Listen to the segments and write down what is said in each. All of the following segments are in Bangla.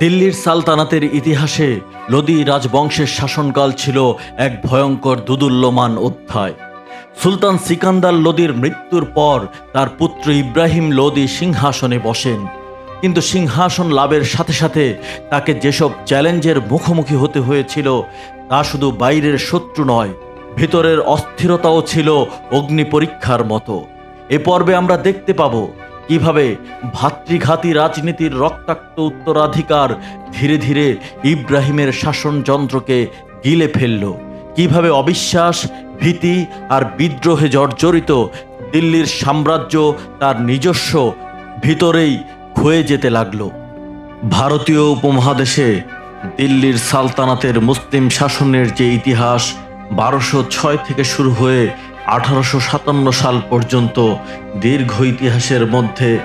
দিল্লির সালতানাতের ইতিহাসে লোদি রাজবংশের শাসনকাল ছিল এক ভয়ঙ্কর দুদুল্যমান অধ্যায়। সুলতান সিকান্দার লোদির মৃত্যুর পর তার পুত্র ইব্রাহিম লোদি সিংহাসনে বসেন। কিন্তু সিংহাসন লাভের সাথে সাথে তাকে যেসব চ্যালেঞ্জের মুখোমুখি হতে হয়েছিল, তা শুধু বাইরের শত্রু নয়, ভিতরের অস্থিরতাও ছিল অগ্নি পরীক্ষার মতো। এ পর্বে আমরা দেখতে পাবো কীভাবে ভাতৃঘাতী রাজনীতির রক্তাক্ত উত্তরাধিকার ধীরে ধীরে ইব্রাহিমের শাসনযন্ত্রকে গিলে ফেলল? কীভাবে অবিশ্বাস, ভীতি আর বিদ্রোহে জর্জরিত দিল্লির সাম্রাজ্য তার নিজস্ব ভিতরেই ক্ষয়ে যেতে লাগল? ভারতীয় উপমহাদেশে দিল্লির সালতানাতের মুসলিম শাসনের যে ইতিহাস বারোশো ছয় থেকে শুরু হয়ে আঠারোশো সাতান্ন সাল পর্যন্ত দীর্ঘ ইতিহাসের মধ্যে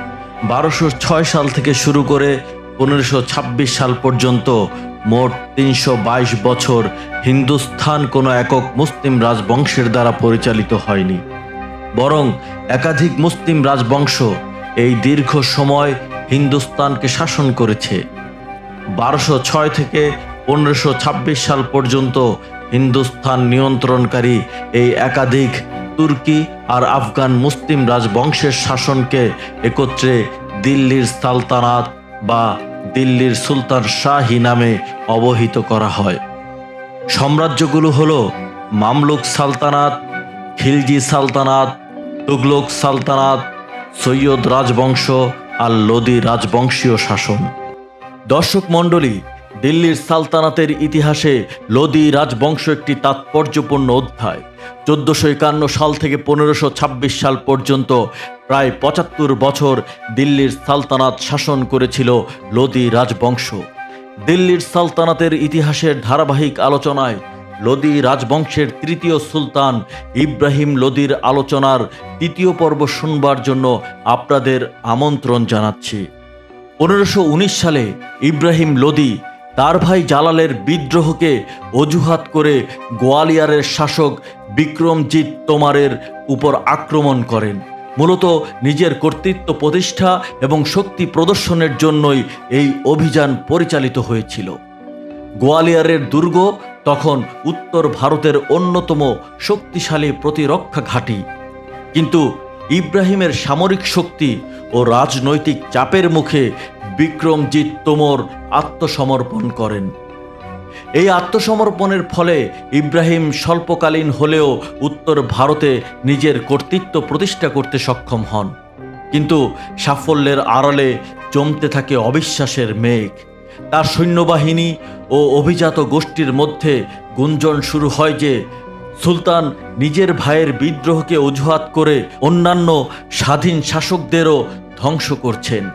বারোশো ছয় সাল থেকে শুরু করে পনেরোশো ছাব্বিশ সাল পর্যন্ত মোট তিনশো বাইশ বছর হিন্দুস্থান কোনো একক মুসলিম রাজবংশের দ্বারা পরিচালিত হয়নি। বরং একাধিক মুসলিম রাজবংশ এই দীর্ঘ সময় হিন্দুস্তানকে শাসন করেছে। বারোশো ছয় থেকে পনেরোশো ছাব্বিশ সাল পর্যন্ত হিন্দুস্তান নিয়ন্ত্রণকারী এই একাধিক তুর্কি আর আফগান মুসলিম রাজবংশের শাসনকে একত্রে দিল্লির সালতানাত বা দিল্লির সুলতান শাহী নামে অবহিত করা হয়। সাম্রাজ্যগুলো হলো মামলুক সালতানাত, খিলজি সালতানাত, তুগলক সালতানাত, সৈয়দ রাজবংশ আর লোদি রাজবংশীয় শাসন। দর্শক মণ্ডলী দিল্লির সালতানাতের ইতিহাসে লোদি রাজবংশ একটি তাৎপর্যপূর্ণ অধ্যায়। চোদ্দশো একান্ন সাল থেকে পনেরোশো ছাব্বিশ সাল পর্যন্ত প্রায় পঁচাত্তর বছর দিল্লির সালতানাত শাসন করেছিল লোদি রাজবংশ। দিল্লির সালতানাতের ইতিহাসের ধারাবাহিক আলোচনায় লোদি রাজবংশের তৃতীয় সুলতান ইব্রাহিম লোদির আলোচনার তৃতীয় পর্ব শুনবার জন্য আপনাদের আমন্ত্রণ জানাচ্ছি। পনেরোশো সালে ইব্রাহিম লোদি তার ভাই জালালের বিদ্রোহকে অজুহাত করে গোয়ালিয়ারের শাসক বিক্রমজিৎ তোমারের উপর আক্রমণ করেন। মূলত নিজের কর্তৃত্ব প্রতিষ্ঠা এবং শক্তি প্রদর্শনের জন্যই এই অভিযান পরিচালিত হয়েছিল। গোয়ালিয়ারের দুর্গ তখন উত্তর ভারতের অন্যতম শক্তিশালী প্রতিরক্ষা ঘাঁটি। কিন্তু ইব্রাহিমের সামরিক শক্তি ও রাজনৈতিক চাপের মুখে বিক্রমজিৎ তোমর আত্মসমর্পণ করেন। এই আত্মসমর্পণের ফলে ইব্রাহিম স্বল্পকালীন হলেও উত্তর ভারতে নিজের কর্তৃত্ব প্রতিষ্ঠা করতে সক্ষম হন। কিন্তু সাফল্যের আড়ালে জমতে থাকে অবিশ্বাসের মেঘ। তার সৈন্যবাহিনী ও অভিজাত গোষ্ঠীর মধ্যে গুঞ্জন শুরু হয় যে, সুলতান নিজের ভাইয়ের বিদ্রোহকে অজুহাত করে অন্যান্য স্বাধীন শাসকদেরও ধ্বংস করছেন।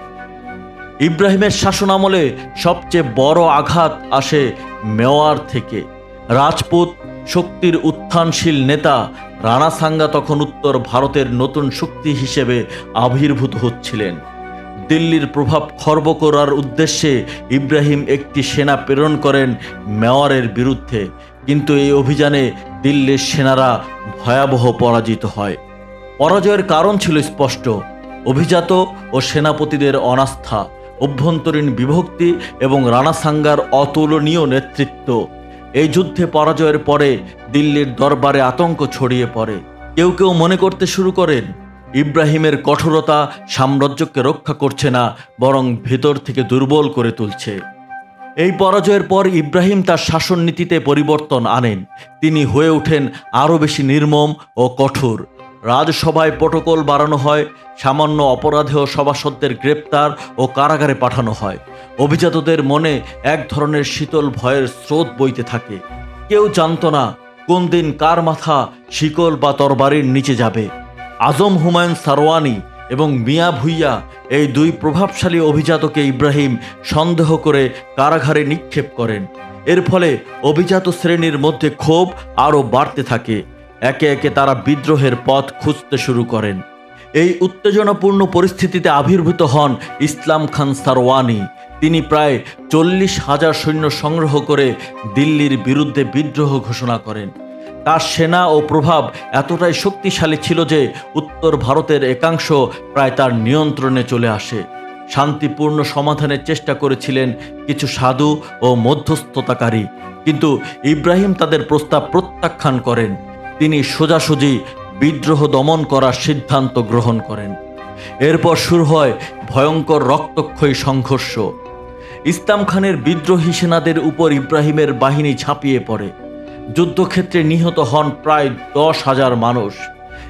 ইব্রাহিমের শাসনামলে সবচেয়ে বড় আঘাত আসে মেওয়ার থেকে। রাজপুত শক্তির উত্থানশীল নেতা রানা সাঙ্গা তখন উত্তর ভারতের নতুন শক্তি হিসেবে আবির্ভূত হচ্ছিলেন। দিল্লির প্রভাব খর্ব করার উদ্দেশ্যে ইব্রাহিম একটি সেনা প্রেরণ করেন মেওয়ারের বিরুদ্ধে। কিন্তু এই অভিযানে দিল্লির সেনারা ভয়াবহ পরাজিত হয়। পরাজয়ের কারণ ছিল স্পষ্ট। অভিজাত ও সেনাপতিদের অনাস্থা। অভ্যন্তরীণ বিভক্তি এবং রানা সাঙ্গার অতুলনীয় নেতৃত্ব। এই যুদ্ধে পরাজয়ের পরে দিল্লির দরবারে আতঙ্ক ছড়িয়ে পড়ে। কেউ কেউ মনে করতে শুরু করেন, ইব্রাহিমের কঠোরতা সাম্রাজ্যকে রক্ষা করছে না, বরং ভেতর থেকে দুর্বল করে তুলছে। এই পরাজয়ের পর ইব্রাহিম তার শাসন নীতিতে পরিবর্তন আনেন। তিনি হয়ে ওঠেন আরও বেশি নির্মম ও কঠোর। রাজসভায় প্রটোকল বাড়ানো হয়, সামান্য অপরাধেও সভাসদদের গ্রেপ্তার ও কারাগারে পাঠানো হয়। অভিজাতদের মনে এক ধরনের শীতল ভয়ের স্রোত বইতে থাকে। কেউ জানত না কোন দিন কার মাথা শিকল বা তরবারির নিচে যাবে। আজম হুমায়ুন সারওয়ানি এবং মিয়া ভুইয়া এই দুই প্রভাবশালী অভিজাতকে ইব্রাহিম সন্দেহ করে কারাগারে নিক্ষেপ করেন। এর ফলে অভিজাত শ্রেণির মধ্যে ক্ষোভ আরও বাড়তে থাকে। একে একে তারা বিদ্রোহের পথ খুঁজতে শুরু করেন। এই উত্তেজনাপূর্ণ পরিস্থিতিতে আবির্ভূত হন ইসলাম খান সারওয়ানি। তিনি প্রায় চল্লিশ হাজার সৈন্য সংগ্রহ করে দিল্লির বিরুদ্ধে বিদ্রোহ ঘোষণা করেন। তার সেনা ও প্রভাব এতটাই শক্তিশালী ছিল যে উত্তর ভারতের একাংশ প্রায় তার নিয়ন্ত্রণে চলে আসে। শান্তিপূর্ণ সমাধানের চেষ্টা করেছিলেন কিছু সাধু ও মধ্যস্থতাকারী। কিন্তু ইব্রাহিম তাদের প্রস্তাব প্রত্যাখ্যান করেন। তিনি সোজাসুজি বিদ্রোহ দমন করার সিদ্ধান্ত গ্রহণ করেন। এরপর শুরু হয় ভয়ঙ্কর রক্তক্ষয়ী সংঘর্ষ। ইসলাম খানের বিদ্রোহী সেনাদের উপর ইব্রাহিমের বাহিনী ঝাঁপিয়ে পড়ে। যুদ্ধক্ষেত্রে নিহত হন প্রায় দশ হাজার মানুষ।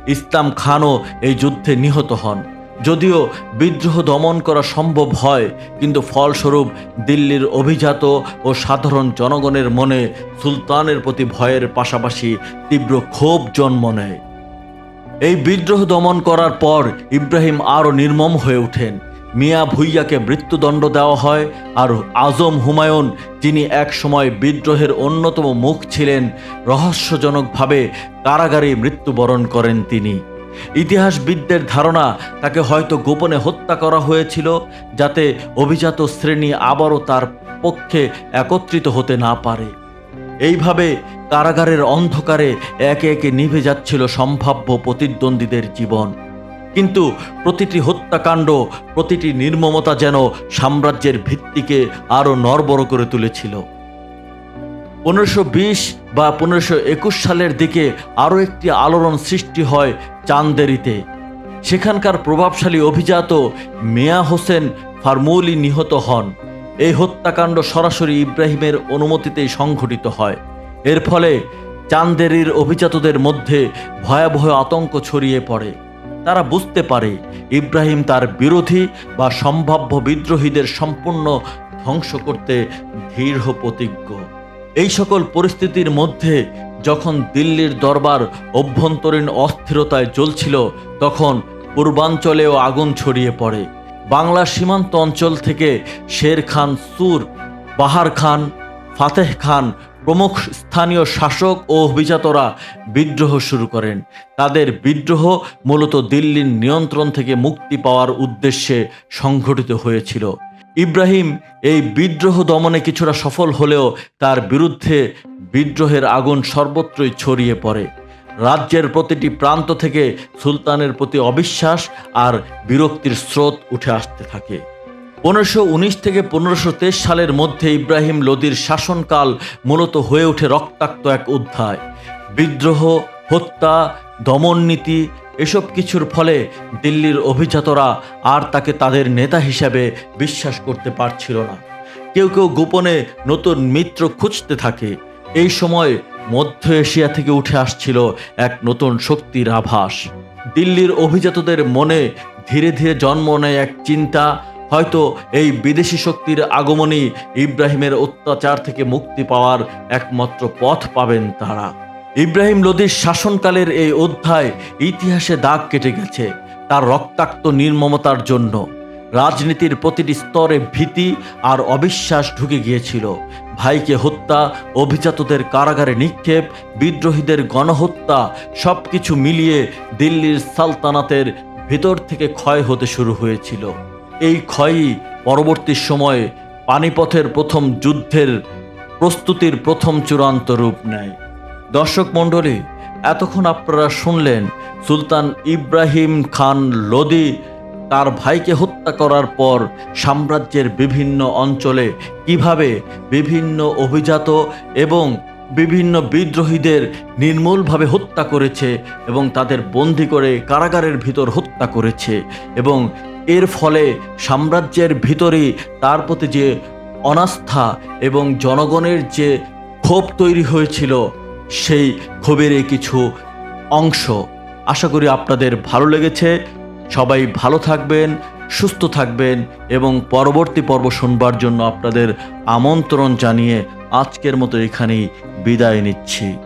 ইসলাম খানও এই যুদ্ধে নিহত হন। যদিও বিদ্রোহ দমন করা সম্ভব হয়, কিন্তু ফলস্বরূপ দিল্লির অভিজাত ও সাধারণ জনগণের মনে সুলতানের প্রতি ভয়ের পাশাপাশি তীব্র ক্ষোভ জন্ম নেয়। এই বিদ্রোহ দমন করার পর ইব্রাহিম আরও নির্মম হয়ে ওঠেন। মিয়া ভুইয়াকে মৃত্যুদণ্ড দেওয়া হয় আর আজম হুমায়ুন, যিনি এক সময় বিদ্রোহের অন্যতম মুখ ছিলেন, রহস্যজনকভাবে কারাগারে মৃত্যুবরণ করেন তিনি। ইতিহাসবিদদের ধারণা তাকে হয়তো গোপনে হত্যা করা হয়েছিল যাতে অভিজাত শ্রেণি আবারও তার পক্ষে একত্রিত হতে না পারে। এইভাবে কারাগারের অন্ধকারে একে একে নিভে যাচ্ছিল সম্ভাব্য প্রতিদ্বন্দ্বীদের জীবন। কিন্তু প্রতিটি হত্যাকাণ্ড, প্রতিটি নির্মমতা যেন সাম্রাজ্যের ভিত্তিকে আরও নড়বড় করে তুলেছিল। পনেরোশো বা পনেরোশো সালের দিকে আরও একটি আলোড়ন সৃষ্টি হয় চান্দেরিতে। সেখানকার প্রভাবশালী অভিজাত মিয়া হোসেন ফার্মুলি নিহত হন। এই হত্যাকাণ্ড সরাসরি ইব্রাহিমের অনুমতিতেই সংঘটিত হয়। এর ফলে চান্দেরির অভিজাতদের মধ্যে ভয়াবহ আতঙ্ক ছড়িয়ে পড়ে। তারা বুঝতে পারে ইব্রাহিম তার বিরোধী বা সম্ভাব্য বিদ্রোহীদের সম্পূর্ণ ধ্বংস করতে দৃঢ় প্রতিজ্ঞ। এই সকল পরিস্থিতির মধ্যে যখন দিল্লির দরবার অভ্যন্তরীণ অস্থিরতায় জ্বলছিল, তখন পূর্বাঞ্চলেও আগুন ছড়িয়ে পড়ে। বাংলার সীমান্ত অঞ্চল থেকে শের খান সুর, বাহার খান, ফাতেহ খান প্রমুখ স্থানীয় শাসক ও অভিজাতরা বিদ্রোহ শুরু করেন। তাদের বিদ্রোহ মূলত দিল্লির নিয়ন্ত্রণ থেকে মুক্তি পাওয়ার উদ্দেশ্যে সংঘটিত হয়েছিল। ইব্রাহিম এই বিদ্রোহ দমনে কিছুটা সফল হলেও তার বিরুদ্ধে বিদ্রোহের আগুন সর্বত্রই ছড়িয়ে পড়ে। রাজ্যের প্রতিটি প্রান্ত থেকে সুলতানের প্রতি অবিশ্বাস আর বিরক্তির স্রোত উঠে আসতে থাকে। পনেরোশো থেকে পনেরোশো সালের মধ্যে ইব্রাহিম লোদির শাসনকাল মূলত হয়ে ওঠে রক্তাক্ত এক অধ্যায়। বিদ্রোহ, হত্যা, দমননীতি এসব কিছুর ফলে দিল্লির অভিজাতরা আর তাকে তাদের নেতা হিসাবে বিশ্বাস করতে পারছিল না। কেউ কেউ গোপনে নতুন মিত্র খুঁজতে থাকে। এই সময় মধ্য এশিয়া থেকে উঠে আসছিল এক নতুন শক্তির আভাস। দিল্লির অভিজাতদের মনে ধীরে ধীরে জন্ম নেয় এক চিন্তা, হয়তো এই বিদেশি শক্তির আগমনই ইব্রাহিমের অত্যাচার থেকে মুক্তি পাওয়ার একমাত্র পথ পাবেন তারা। ইব্রাহিম লোদির শাসনকালের এই অধ্যায় ইতিহাসে দাগ কেটে গেছে। তার রক্তাক্ত নির্মমতার জন্য। রাজনীতির প্রতিটি স্তরে ভীতি আর অবিশ্বাস ঢুকে গিয়েছিল। ভাইকে হত্যা, অভিজাতদের কারাগারে নিক্ষেপ, বিদ্রোহীদের গণহত্যা সব কিছু মিলিয়ে দিল্লির সালতানাতের ভেতর থেকে ক্ষয় হতে শুরু হয়েছিল। এই ক্ষয়ই পরবর্তী সময়ে পানিপথের প্রথম যুদ্ধের প্রস্তুতির প্রথম চূড়ান্ত রূপ নেয়। দর্শক মণ্ডলী, এতক্ষণ আপনারা শুনলেন সুলতান ইব্রাহিম খান লোদি, তার ভাইকে হত্যা করার পর সাম্রাজ্যের বিভিন্ন অঞ্চলে কীভাবে বিভিন্ন অভিজাত এবং বিভিন্ন বিদ্রোহীদের নির্মূলভাবে হত্যা করেছে এবং তাদের বন্দি করে কারাগারের ভিতর হত্যা করেছে এবং এর ফলে সাম্রাজ্যের ভিতরেই তার প্রতি যে অনাস্থা এবং জনগণের যে ক্ষোভ তৈরি হয়েছিল সেই ক্ষোভের কিছু অংশ। আশা করি আপনাদের ভালো লেগেছে। সবাই ভালো থাকবেন, সুস্থ থাকবেন এবং পরবর্তী পর্ব শুনবার জন্য আপনাদের আমন্ত্রণ জানিয়ে আজকের মতো এখানেই বিদায় নিচ্ছি।